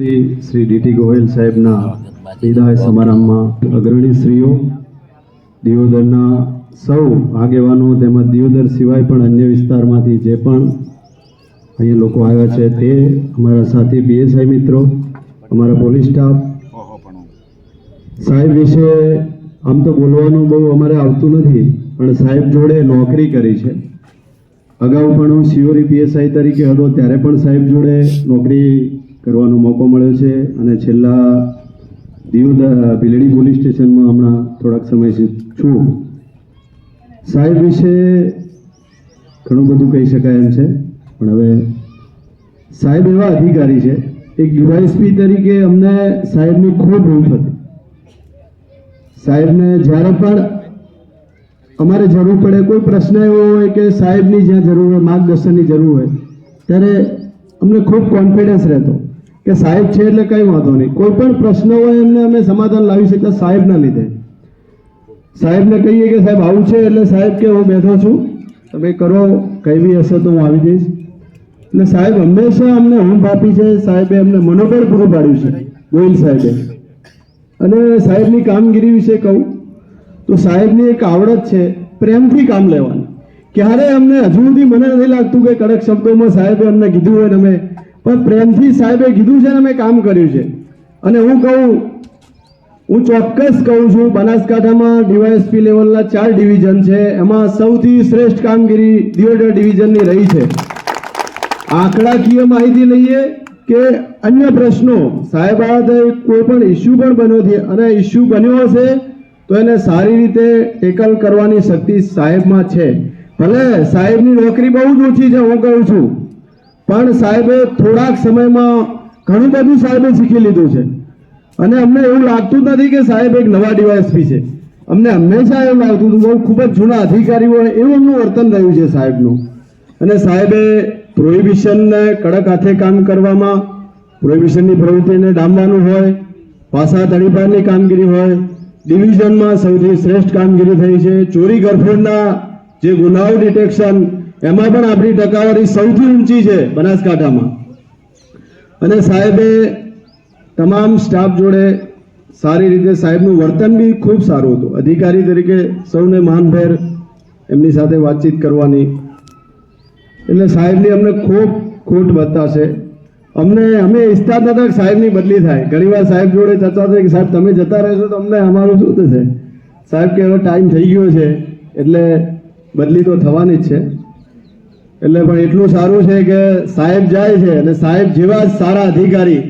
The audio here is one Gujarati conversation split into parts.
શ્રી શ્રી ડીટી ગોયલ સાહેબના વિદાય સમારંભમાં અગ્રણી શ્રીઓ દિયોદરના સૌ આગેવાનો તેમજ દિયોદર સિવાય પણ અન્ય વિસ્તારમાંથી જે પણ અહીંયા લોકો આવ્યા છે તે અમારા સાથી પીએસઆઈ મિત્રો, અમારા પોલીસ સ્ટાફ સાહેબ વિશે આમ તો બોલવાનું બહુ અમારે આવતું નથી, પણ સાહેબ જોડે નોકરી કરી છે. અગાઉ પણ હું સીઓરી પીએસઆઈ તરીકે હતો, ત્યારે પણ સાહેબ જોડે નોકરી કરવાનો મોકો મળ્યો છે અને છેલ્લા દીવ ભીલડી પોલીસ સ્ટેશનમાં હમણાં થોડાક સમયથી છું. સાહેબ વિશે ઘણું બધું કહી શકાય એમ છે, પણ હવે સાહેબ એવા અધિકારી છે, એક ડીવાયસપી તરીકે અમને સાહેબની ખૂબ રૂપ હતી. સાહેબને જ્યારે પણ અમારે જરૂર પડે, કોઈ પ્રશ્ન એવો હોય કે સાહેબની જ્યાં જરૂર હોય, માર્ગદર્શનની જરૂર હોય, ત્યારે અમને ખૂબ કોન્ફિડન્સ રહેતો. કે સાહેબ છે એટલે કંઈ વાંધો નહીં. કોઈ પણ પ્રશ્ન હોય એમને અમે સમાધાન લાવી શકતા સાહેબના લીધે. સાહેબને કહીએ કે સાહેબ આવું છે એટલે સાહેબ કે હું બેઠો છું. તમે કરો, કંઈ બી હશે તો હું આવી જઈશ. એટલે સાહેબ હંમેશા અમને હુંફ આપી છે. સાહેબે અમને મનોબળ પૂરું પાડ્યું છે ગોયલ સાહેબે. અને સાહેબની કામગીરી વિશે કહું, તો સાહેબની એક આવડત છે, પ્રેમથી કામ લેવાનું. ક્યારે અમને હજુ સુધી મને નથી લાગતું કે કડક શબ્દોમાં સાહેબે અમને કીધું હોય ને અમે પણ પ્રેમથી સાહેબે કીધું છે ને મેં કામ કર્યું છે. અને હું કહું, હું ચોક્કસ કહું છું, બનાસકાંઠામાં ડીવાયએસપી લેવલના ચાર ડિવિઝન છે. એમાં સૌથી શ્રેષ્ઠ કામગીરી દિયોદર ડિવિઝનની રહી છે. આંકડાકીય માહિતી લઈએ કે અન્ય પ્રશ્નો સાહેબ કોઈ પણ ઇસ્યુ પણ બન્યો છે અને ઇસ્યુ બન્યો હશે તો એને સારી રીતે ટેકલ કરવાની શક્તિ સાહેબમાં છે. ભલે સાહેબની નોકરી બહુ જ ઓછી છે, હું કહું છું. પણ સાહેબે થોડાક સમયમાં ઘણું બધું સાહેબે શીખી લીધું છે. અને અમને એવું લાગતું નથી કે સાહેબ એક નવા ડીવાયએસપી છે. અમને હંમેશા એવું લાગતું હતું, બહુ ખૂબ જ જૂના અધિકારીઓ એવું એમનું વર્તન રહ્યું છે સાહેબનું. અને સાહેબે પ્રોહિબિશનને કડક હાથે કામ કરવામાં, પ્રોહિબિશનની પ્રવૃત્તિને ડામવાનું હોય, પાસા તળીપારની કામગીરી હોય, ડિવિઝનમાં સૌથી શ્રેષ્ઠ કામગીરી થઈ છે. ચોરી ગરફોડના જે ગુનાઓ ડિટેક્શન એમાં પણ આપણી ટકાવારી સૌથી ઊંચી છે બનાસકાંઠામાં. અને સાહેબે તમામ સ્ટાફ જોડે સારી રીતે સાહેબનું વર્તન બી ખૂબ સારું હતું. અધિકારી તરીકે સૌને માનભેર એમની સાથે વાતચીત કરવાની. એટલે સાહેબની અમને ખૂબ ખોટ બતાશે અમને, અમે ઈચ્છતા હતા કે સાહેબની બદલી થાય. ઘણીવાર સાહેબ જોડે ચર્ચા થઈ કે, સાહેબ, તમે જતા રહેશો તો અમને અમારું શું થશે? સાહેબ કે, હવે ટાઈમ થઈ ગયો છે. એટલે બદલી તો થવાની જ છે. એટલે પણ એટલું સારું છે કે સાહેબ જાય છે અને સાહેબ જેવા સારા અધિકારી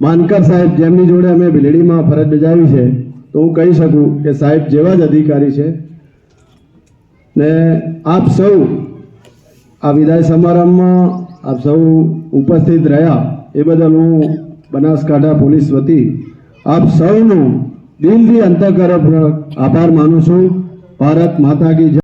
માનકર સાહેબ જેમની જોડે અમે ભીલડીમાં ફરજ બજાવી છે, તો હું કહી શકું કે સાહેબ જેવા જ અધિકારી છે. ને આપ સૌ આ વિદાય સમારંભમાં આપ સૌ ઉપસ્થિત રહ્યા, એ બદલ હું બનાસકાંઠા પોલીસ વતી આપ સૌનું દિલથી અંતઃકર આભાર માનું છું. ભારત માતા કી